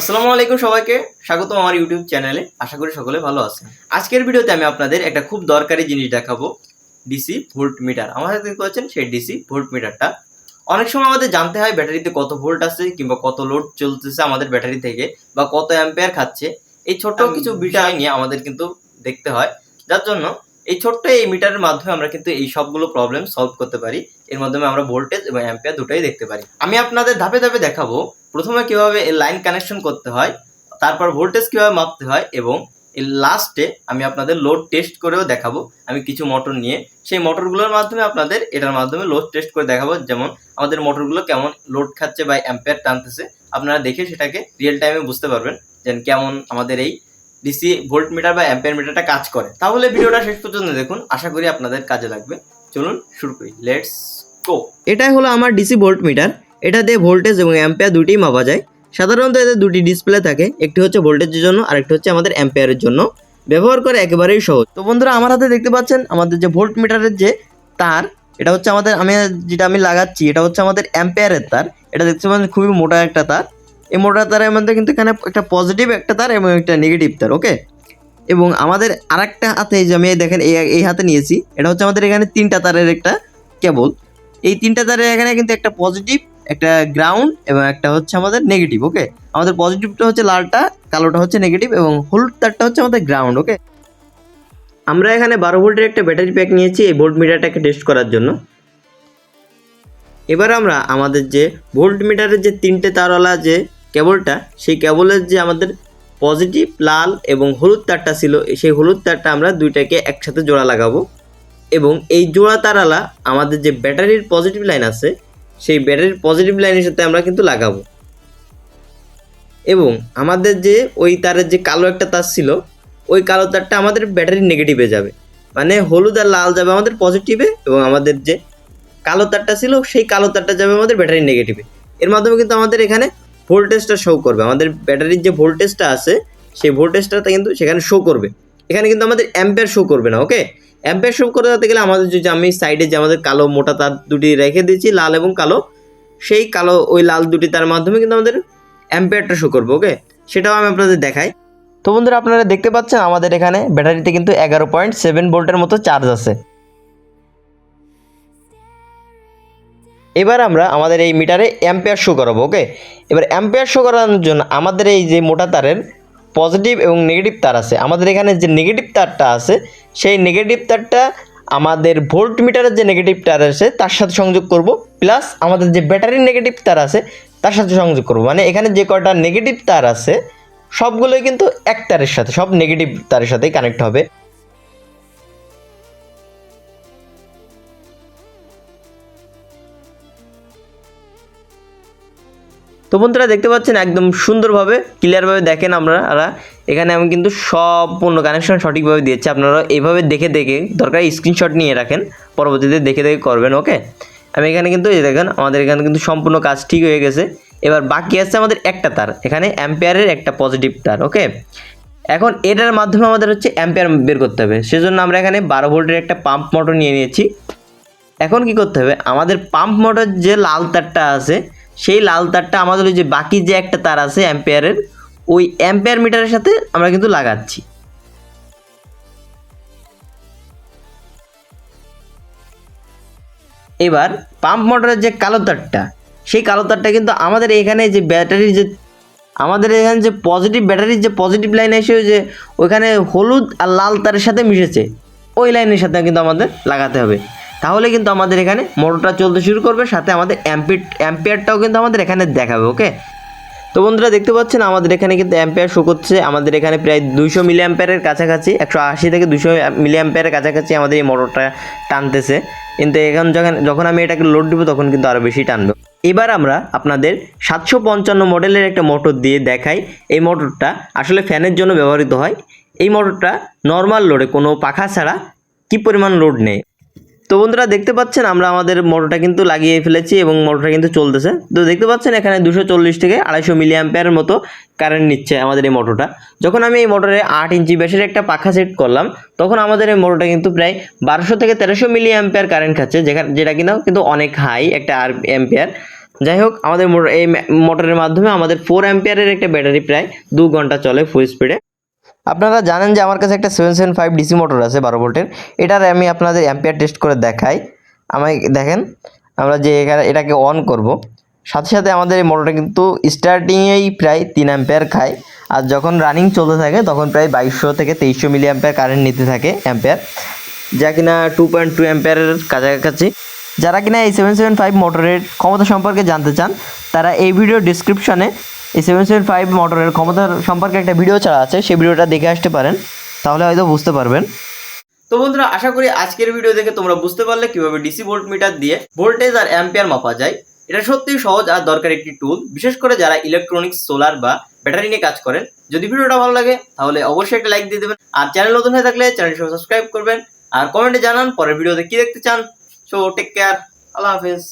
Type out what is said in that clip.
আসসালামু আলাইকুম সবাইকে। স্বাগত আমার ইউটিউব চ্যানেলে। আশা করি সকলে ভালো আছেন। আজকের ভিডিওতে আমি আপনাদের একটা খুব দরকারি জিনিস দেখাবো। ডিসি ভোল্ট মিটার আমার হাতে দেখতে পাচ্ছেন সেই ডিসি ভোল্ট মিটারটা অনেক সময় আমাদের জানতে হয় ব্যাটারিতে কত ভোল্ট আছে কিংবা কত লোড চলতেছে আমাদের ব্যাটারি থেকে বা কত অ্যাম্পেয়ার খাচ্ছে। এই ছোট্ট কিছু বিষয় নিয়ে আমাদের কিন্তু দেখতে হয়। যার জন্য এই ছোট্ট এই মিটারের মাধ্যমে আমরা কিন্তু এই সবগুলো প্রবলেম সলভ করতে পারি। এর মাধ্যমে আমরা ভোল্টেজ এবং অ্যাম্পিয়ার দুটোই দেখতে পারি। আমি আপনাদের ধাপে ধাপে দেখাবো প্রথমে কীভাবে এই লাইন কানেকশন করতে হয়, তারপর ভোল্টেজ কীভাবে মাপতে হয় এবং এই লাস্টে আমি আপনাদের লোড টেস্ট করেও দেখাবো। আমি কিছু মোটর নিয়ে সেই মোটরগুলোর মাধ্যমে আপনাদের এটার মাধ্যমে লোড টেস্ট করে দেখাবো। যেমন আমাদের মোটরগুলো কেমন লোড খাচ্ছে বা অ্যাম্পিয়ার টানতেছে, আপনারা দেখে সেটাকে রিয়েল টাইমে বুঝতে পারবেন। যে কেমন আমাদের এই ডিসি ভোল্ট মিটার বা অ্যাম্পিয়ার মিটারটা কাজ করে। তাহলে ভিডিওটা শেষ পর্যন্ত দেখুন, আশা করি আপনাদের কাজে লাগবে। চলুন শুরু করি। লেটস গো এটাই হলো আমার ডিসি ভোল্ট মিটার এটা দিয়ে ভোল্টেজ এবং অ্যাম্পিয়ার দুটিই মাপা যায়। সাধারণত এতে দুটি ডিসপ্লে থাকে। একটি হচ্ছে ভোল্টেজের জন্য আর একটি হচ্ছে আমাদের অ্যাম্পিয়ারের জন্য। ব্যবহার করে একেবারেই সহজ। তো বন্ধুরা, আমার হাতে দেখতে পাচ্ছেন, আমাদের যে ভোল্ট মিটারের যে তার, এটা হচ্ছে আমাদের, আমি যেটা আমি লাগাচ্ছি, এটা হচ্ছে আমাদের অ্যাম্পিয়ারের তার। এটা দেখতে পাচ্ছেন, খুবই মোটা একটা তার। এই মোটা তারের মধ্যে কিন্তু এখানে একটা পজিটিভ একটা তার এবং একটা নেগেটিভ তার ওকে এবং আমাদের আরেকটা হাতে যে আমি দেখেন এই এই হাতে নিয়েছি, এটা হচ্ছে আমাদের এখানে তিনটা তারের একটা কেবল এই তিনটা তারের এখানে কিন্তু একটা পজিটিভ একটা গ্রাউন্ড এবং একটা হচ্ছে আমাদের নেগেটিভ ওকে আমাদের পজিটিভটা হচ্ছে লালটা, কালোটা হচ্ছে নেগেটিভ এবং হলুদ তারটা হচ্ছে আমাদের গ্রাউন্ড ওকে আমরা এখানে বারো ভোল্টের একটা ব্যাটারি প্যাক নিয়েছি এই ভোল্ট মিটারটাকে টেস্ট করার জন্য। এবার আমরা আমাদের যে ভোল্ট মিটারের যে তিনটে তারওয়ালা যে কেবলটা, সেই কেবলের যে আমাদের পজিটিভ লাল এবং হলুদ তারটা ছিল, সেই হলুদ তারটা আমরা দুইটাকে একসাথে জোড়া লাগাবো। এবং এই জোড়া তারালা আমাদের যে ব্যাটারির পজিটিভ লাইন আছে, সেই ব্যাটারির পজিটিভ লাইনের সাথে আমরা কিন্তু লাগাবো। এবং আমাদের যে ওই তারের যে কালো একটা তার ছিল, ওই কালো তারটা আমাদের ব্যাটারির নেগেটিভে যাবে। মানে হলুদ আর লাল যাবে আমাদের পজিটিভে এবং আমাদের যে কালো তারটা ছিল, সেই কালো তারটা যাবে আমাদের ব্যাটারির নেগেটিভে এর মাধ্যমে কিন্তু আমাদের এখানে ভোল্টেজটা শো করবে। আমাদের ব্যাটারির যে ভোল্টেজটা আছে, সেই ভোল্টেজটা কিন্তু সেখানে শো করবে। এখানে কিন্তু আমাদের অ্যাম্পেয়ার শো করবে না ওকে অ্যাম্পেয়ার শো করে করতে গেলে আমাদের যে আমি সাইডে যে আমাদের কালো, মোটা তার দুটি রেখে দিয়েছি, লাল এবং কালো। সেই কালো, ওই লাল দুটি তার মাধ্যমে কিন্তু আমাদের অ্যাম্পেয়ারটা শো করবে ওকে সেটাও আমি আপনাদের দেখাই। তো বন্ধুরা, আপনারা দেখতে পাচ্ছেন আমাদের এখানে ব্যাটারিতে কিন্তু এগারো পয়েন্ট সেভেন ভোল্টের মতো চার্জ আছে। এবার আমরা আমাদের এই মিটারে অ্যাম্পেয়ার শো করাবো ওকে এবার অ্যাম্পেয়ার শো করানোর জন্য আমাদের এই যে মোটা তারের পজিটিভ এবং নেগেটিভ তার আছে, আমাদের এখানে যে নেগেটিভ তারটা আছে, সেই নেগেটিভ তারটা আমাদের ভোল্ট মিটারের যে নেগেটিভ তার আছে, তার সাথে সংযোগ করব প্লাস আমাদের যে ব্যাটারির নেগেটিভ তার আছে, তার সাথে সংযোগ করব। মানে এখানে যে কয়টা নেগেটিভ তার আছে, সবগুলোই কিন্তু এক তারের সাথে, সব নেগেটিভ তারের সাথেই কানেক্ট হবে। তো বন্ধুরা দেখতে পাচ্ছেন একদম সুন্দরভাবে ক্লিয়ারভাবে দেখেন আপনারা। এখানে আমি কিন্তু সম্পূর্ণ কানেকশন সঠিকভাবে দিয়েছি। আপনারা এইভাবে দেখে দেখে দরকার স্ক্রিনশট নিয়ে রাখেন, পরবর্তীতে দেখে দেখে করবেন ওকে আমি এখানে কিন্তু এই দেখেন, আমাদের এখানে কিন্তু সম্পূর্ণ কাজ ঠিক হয়ে গেছে। এবার বাকি আছে আমাদের একটা তার, এখানে অ্যাম্পেয়ারের একটা পজিটিভ তার ওকে এখন এটার মাধ্যমে আমাদের হচ্ছে অ্যাম্পেয়ার বের করতে হবে। সেজন্য আমরা এখানে বারো ভোল্টের একটা পাম্প মোটর নিয়ে নিয়েছি। এখন কি করতে হবে? আমাদের পাম্প মোটর যে লাল তারটা আছে সেই লাল তারটা আমাদের ওই যে বাকি যে একটা তার আছে অ্যাম্পেয়ারের, ওই অ্যাম্পেয়ার মিটারের সাথে আমরা কিন্তু লাগাচ্ছি। এবার পাম্প মোটরের যে কালো তারটা, সেই কালো তারটা কিন্তু আমাদের এখানে যে ব্যাটারির যে, আমাদের এখানে যে পজিটিভ ব্যাটারির যে পজিটিভ লাইন এসে যে ওইখানে হলুদ আর লাল তারের সাথে মিশেছে, ওই লাইনের সাথে কিন্তু আমাদের লাগাতে হবে। তাহলে কিন্তু আমাদের এখানে মোটরটা চলতে শুরু করবে, সাথে আমাদের অ্যাম্পিয়ার অ্যাম্পিয়ারটাও কিন্তু আমাদের এখানে দেখাবে ওকে তো বন্ধুরা দেখতে পাচ্ছেন, আমাদের এখানে কিন্তু অ্যাম্পিয়ার শো করছে। আমাদের এখানে প্রায় দুশো মিলি অ্যাম্পিয়ারের কাছাকাছি, একশো আশি থেকে দুশো মিলি অ্যাম্পিয়ারের কাছাকাছি আমাদের এই মোটরটা টানতেছে। কিন্তু এখন যখন যখন আমি এটাকে লোড দিব, তখন কিন্তু আরও বেশি টানবে। এবার আমরা আপনাদের সাতশো পঞ্চান্ন মডেলের একটা মোটর দিয়ে দেখাই। এই মোটরটা আসলে ফ্যানের জন্য ব্যবহৃত হয়। এই মোটরটা নর্মাল লোডে কোনো পাখা ছাড়া কী পরিমাণ লোড নেয়? তো বন্ধুরা দেখতে পাচ্ছেন আমরা আমাদের মোটরটা কিন্তু লাগিয়ে ফেলেছি এবং মোটরটা কিন্তু চলতেছে। তো দেখতে পাচ্ছেন এখানে দুশো চল্লিশ থেকে আড়াইশো মিলি মতো কারেন্ট নিচ্ছে আমাদের এই মোটরটা। যখন আমি এই মোটরে আট ইঞ্চি ব্যাসের একটা পাখা সেট করলাম, তখন আমাদের এই মোটরটা কিন্তু প্রায় বারোশো থেকে তেরোশো মিলি অ্যাম্পিয়ার কারেন্ট খাচ্ছে, যেখানে যেটা কিনা কিন্তু অনেক হাই একটা আর অ্যাম্পিয়ার যাই হোক, আমাদের মোটর এই মোটরের মাধ্যমে আমাদের ফোর অ্যাম্পিয়ারের একটা ব্যাটারি প্রায় দু ঘণ্টা চলে ফুল স্পিডে আপনারা জানেন যে আমার কাছে একটা seven seven five DC motor আছে বারো ভোল্টের। এটার আমি আপনাদের অ্যাম্পিয়ার টেস্ট করে দেখাই। আমায় দেখেন, আমরা যে এখানে এটাকে অন করব। সাথে সাথে আমাদের এই মোটরটা কিন্তু স্টার্টিংয়েই প্রায় তিন অ্যাম্পিয়ার খায়। আর যখন রানিং চলতে থাকে, তখন প্রায় বাইশশো থেকে তেইশশো মিলি অ্যাম্পিয়ার কারেন্ট নিতে থাকে অ্যাম্পিয়ার যা কিনা টু পয়েন্ট টু অ্যাম্পিয়ারের কাছাকাছি। যারা কিনা এই সেভেন সেভেন ফাইভ মোটরের ক্ষমতা সম্পর্কে জানতে চান, তারা এই ভিডিও ডিসক্রিপশনে এই সেভেন সেভেন ফাইভ মোটরের ক্ষমতা সম্পর্কে একটা ভিডিও ছাড়া আছে, সেই ভিডিওটা দেখে আসতে পারেন, তাহলে হয়তো বুঝতে পারবেন। তো বন্ধুরা, আশা করি আজকের ভিডিও দেখে তোমরা বুঝতে পারলে কীভাবে ডিসি ভোল্ট মিটার দিয়ে ভোল্টেজ আর অ্যাম্পিয়ার মাপা যায়। এটা সত্যিই সহজ আর দরকার একটি টুল বিশেষ করে যারা ইলেকট্রনিক্স সোলার বা ব্যাটারি নিয়ে কাজ করেন। যদি ভিডিওটা ভালো লাগে, তাহলে অবশ্যই একটা লাইক দিয়ে দেবেন। আর চ্যানেল নতুন হয়ে থাকলে চ্যানেলটি সাবস্ক্রাইব করবেন। আর কমেন্টে জানান, পরের ভিডিওতে কি দেখতে চান। সো টেক কেয়ার আল্লাহ হাফেজ।